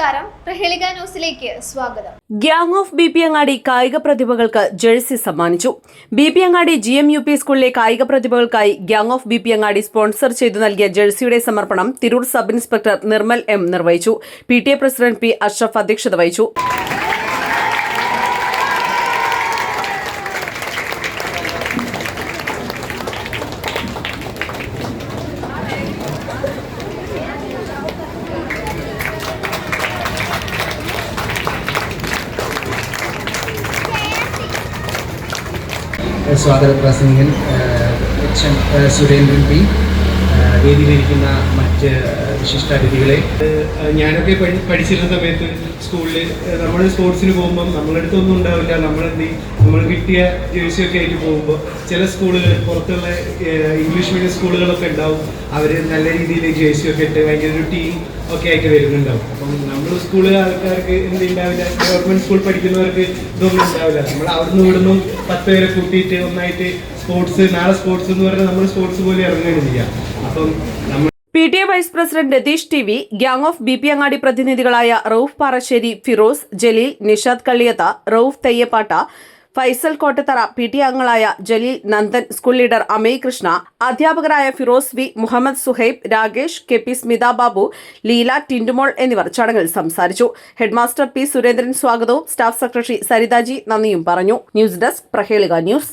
നമസ്കാരം. പ്രഹേളിക ന്യൂസിലേക്ക് സ്വാഗതം. ഗ്യാങ് ഓഫ് ബി പി അങ്ങാടി കായിക പ്രതിഭകൾക്ക് ജേഴ്സി സമ്മാനിച്ചു. B P Angadi G M U P സ്കൂളിലെ കായിക പ്രതിഭകൾക്കായി gang of B P Angadi sponsor ചെയ്തു നൽകിയ ജേഴ്സിയുടെ സമർപ്പണം Tirur sub inspector Nirmal M നിർവഹിച്ചു. P T A president P Ashraf അധ്യക്ഷത വഹിച്ചു. സ്വാഗത എം സുരേന്ദ്രൻ പി. വേദിയിലിരിക്കുന്ന മറ്റ് വിശിഷ്ട അതിഥികളെ. ഞാനൊക്കെ പഠി- പഠിച്ചിരുന്ന സമയത്ത് സ്കൂളിൽ നമ്മൾ സ്പോർട്സിന് പോകുമ്പം നമ്മളടുത്തൊന്നും ഉണ്ടാവില്ല. നമ്മളെന്ത് നമ്മൾ കിട്ടിയ ജേഴ്സിയൊക്കെ ആയിട്ട് പോകുമ്പോൾ ചില സ്കൂളുകൾ പുറത്തുള്ള ഇംഗ്ലീഷ് മീഡിയം സ്കൂളുകളൊക്കെ ഉണ്ടാവും. അവർ നല്ല രീതിയിൽ ജേഴ്സിയൊക്കെ ഇട്ട് ഭയങ്കര ഒരു ടീം ഒക്കെ ആയിട്ട് വരുന്നുണ്ടാവും. അപ്പം നമ്മൾ സ്കൂളിലെ ആൾക്കാർക്ക് എന്ത് ഉണ്ടാവില്ല ഗവൺമെന്റ് സ്കൂൾ പഠിക്കുന്നവർക്ക് ഇതൊന്നും ഉണ്ടാവില്ല നമ്മൾ അവിടുന്ന് ഇവിടുന്നും പത്ത് പേരെ കൂട്ടിയിട്ട് ഒന്നായിട്ട് സ്പോർട്സ് നാളെ സ്പോർട്സ് എന്ന് പറഞ്ഞാൽ നമ്മൾ സ്പോർട്സ് പോലെ ഇറങ്ങുകയാണ് അപ്പം നമ്മൾ P T A vice president Ratheesh T V gang of B P Angadi പ്രതിനിധികളായ Rauf Parassery Firoz Jaleel Nishad Kalliyath Rauf Theyyappatta Faisal Kottathara P T അംഗങ്ങളായ ജലീൽ നന്ദൻ സ്കൂൾ ലീഡർ അമയ് കൃഷ്ണ അധ്യാപകരായ Firoz V Muhammad Suhaib Rakesh K P Smitha Babu Leela Tindumol എന്നിവർ ചടങ്ങിൽ സംസാരിച്ചു. ഹെഡ്മാസ്റ്റർ പി സുരേന്ദ്രൻ സ്വാഗതവും സ്റ്റാഫ് സെക്രട്ടറി സരിതാജി നന്ദിയും പറഞ്ഞു. News desk Prahelika news.